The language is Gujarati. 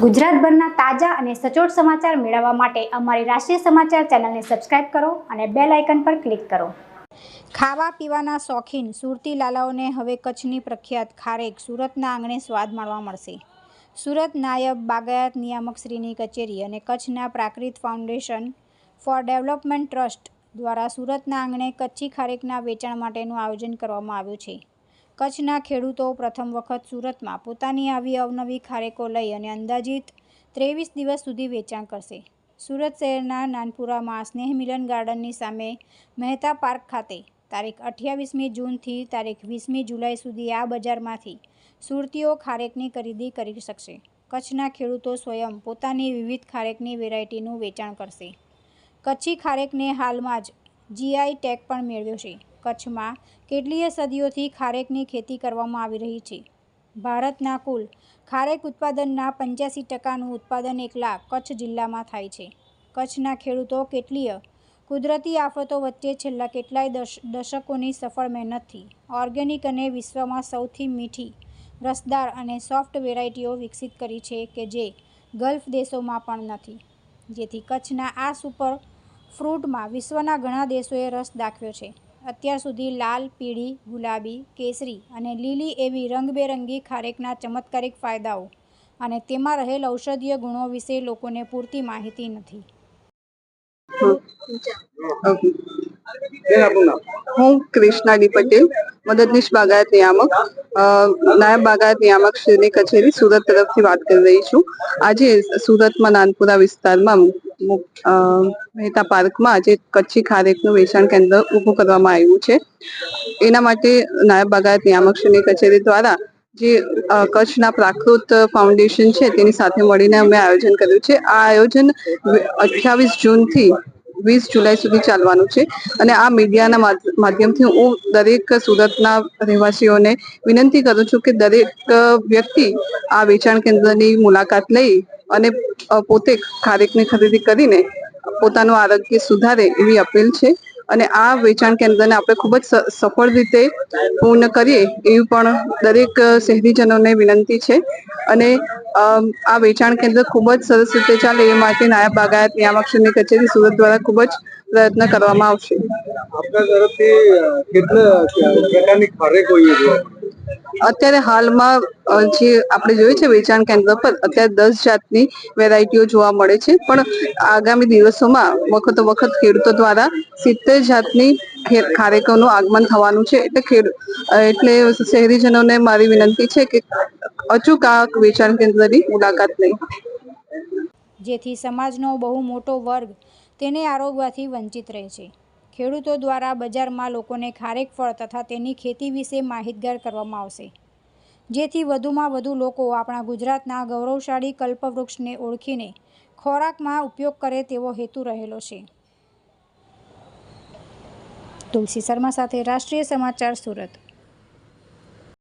ગુજરાતભરના તાજા અને સચોટ સમાચાર મેળવવા માટે અમારી રાષ્ટ્રીય સમાચાર ચેનલને સબસ્ક્રાઇબ કરો અને બેલ આઇકન પર ક્લિક કરો. ખાવા પીવાના શોખીન સુરતી લાલાઓને હવે કચ્છની પ્રખ્યાત ખારેક સુરતના આંગણે સ્વાદ માણવા મળશે. સુરત નાયબ બાગાયત નિયામકશ્રીની કચેરી અને કચ્છના Prakrut foundation for development trust દ્વારા સુરતના આંગણે કચ્છી ખારેકના વેચાણ માટેનું આયોજન કરવામાં આવ્યું છે. કચ્છના ખેડૂતો પ્રથમ વખત સુરતમાં પોતાની આવી અવનવી ખારેકો લઈ અને અંદાજિત ત્રેવીસ દિવસ સુધી વેચાણ કરશે. સુરત શહેરના નાનપુરામાં સ્નેહ મિલન ગાર્ડનની સામે મહેતા પાર્ક ખાતે તારીખ અઠ્યાવીસમી જૂનથી તારીખ વીસમી જુલાઈ સુધી આ બજારમાંથી સુરતીઓ ખારેકની ખરીદી કરી શકશે. કચ્છના ખેડૂતો સ્વયં પોતાની વિવિધ ખારેકની વેરાયટીનું વેચાણ કરશે. કચ્છી ખારેકને હાલમાં જ જીઆઈ ટેગ પણ મેળવ્યો છે. કચ્છમાં કેટલીય સદીઓથી ખારેકની ખેતી કરવામાં આવી રહી છે. ભારતના કુલ ખારેક ઉત્પાદનના પંચ્યાસી ટકાનું ઉત્પાદન એકલા કચ્છ જિલ્લામાં થાય છે. કચ્છના ખેડૂતો કેટલીય કુદરતી આફતો વચ્ચે છેલ્લા કેટલાય દશ, દશકોની સફળ મહેનતથી ઓર્ગેનિક અને વિશ્વમાં સૌથી મીઠી રસદાર અને સોફ્ટ વેરાયટીઓ વિકસિત કરી છે કે જે ગલ્ફ દેશોમાં પણ નથી. જેથી કચ્છના આ સુપર ફ્રૂટમાં વિશ્વના ઘણા દેશોએ રસ દાખવ્યો છે. અત્યાર સુધી લાલ, પીળી, ગુલાબી, કેસરી અને લીલી એવી રંગબેરંગી ખારેકના ચમત્કારિક ફાયદાઓ અને તેમાં રહેલ ઔષધીય ગુણો વિશે લોકોને પૂરતી માહિતી નથી. હું કૃષ્ણાડી પટેલ, મદદનીશ બાગાયત નિયામક. નાયબ બાગાયત નિયામક કચેરી સુરત તરફથી વાત કરી રહી છું. આજે સુરતમાં નાનપુરા વિસ્તારમાં મહેતા પાર્કમાં આજે કચ્છી ખારેકનું વેચાણ કેન્દ્ર ઊભું કરવામાં આવ્યું છે. એના માટે નાયબ બાગાયત નિયામક કચેરી દ્વારા જે કચ્છના પ્રાકૃત ફાઉન્ડેશન છે તેની સાથે મળીને અમે આયોજન કર્યું છે. આ આયોજન અઠ્યાવીસ જૂનથી વીસ જુલાઈ સુધી ચાલવાનું છે. અને આ મીડિયાના માધ- માધ્યમથી હું દરેક સુરતના રહેવાસીઓને વિનંતી કરું છું કે દરેક વ્યક્તિ આ વેચાણ કેન્દ્રની મુલાકાત લઈ અને પોતે ખારેકની ખરીદી કરીને પોતાનું આરોગ્ય સુધારે એવી અપીલ છે. અને આ વેચાણ કેન્દ્રને આપણે ખૂબ જ સફળ રીતે પૂર્ણ કરીએ એવી પણ દરેક શહેરીજનોને વિનંતી છે. અને આ વેચાણ કેન્દ્ર ખૂબ જ સરસ રીતે ચાલે એ માટે નાયબ બાગાયત નિયામકશ્રીની કચેરી સુરત દ્વારા ખૂબ જ પ્રયત્ન કરવામાં આવશે. આપના તરફથી કેટલા પ્રકારની છે અત્યારે હાલમાં જે આપણે જોયું છે વેચાણ કેન્દ્ર પર, અત્યારે દસ જાતની વેરાયટીઓ જોવા મળે છે. પણ આગામી દિવસોમાં વખતો વખત ખેડૂતો દ્વારા સિત્તેર જાતની ખારેકોનું આગમન થવાનું છે. એટલે ખેડ એટલે શહેરીજનોને મારી વિનંતી છે કે અચૂક આ વેચાણ કેન્દ્રની મુલાકાત લઈ. જેથી સમાજનો બહુ મોટો વર્ગ તેને આરોગવાથી વંચિત રહે છે. ખેડૂતો દ્વારા બજારમાં લોકોને ખારેક ફળ તથા તેની ખેતી વિશે માહિતગાર કરવામાં આવશે. જેથી વધુમાં વધુ લોકો આપણા ગુજરાતના ગૌરવશાળી કલ્પવૃક્ષને ઓળખીને ખોરાકમાં ઉપયોગ કરે તેવો હેતુ રહેલો છે. તુલસી શર્મા સાથે રાષ્ટ્રીય સમાચાર સુરત.